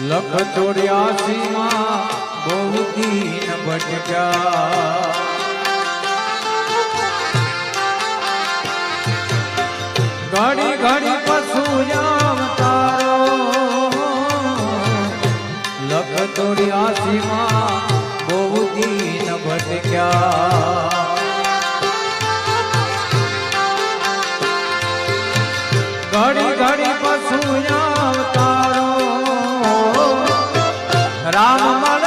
લખ ચોર્યાસી માં બહુ દીન ભટક્યા ઘડી ઘડી પશુ રામ તારો લખ ચોર્યાસી માં બહુ દીન ભટક્યા ઘડી ઘડી राम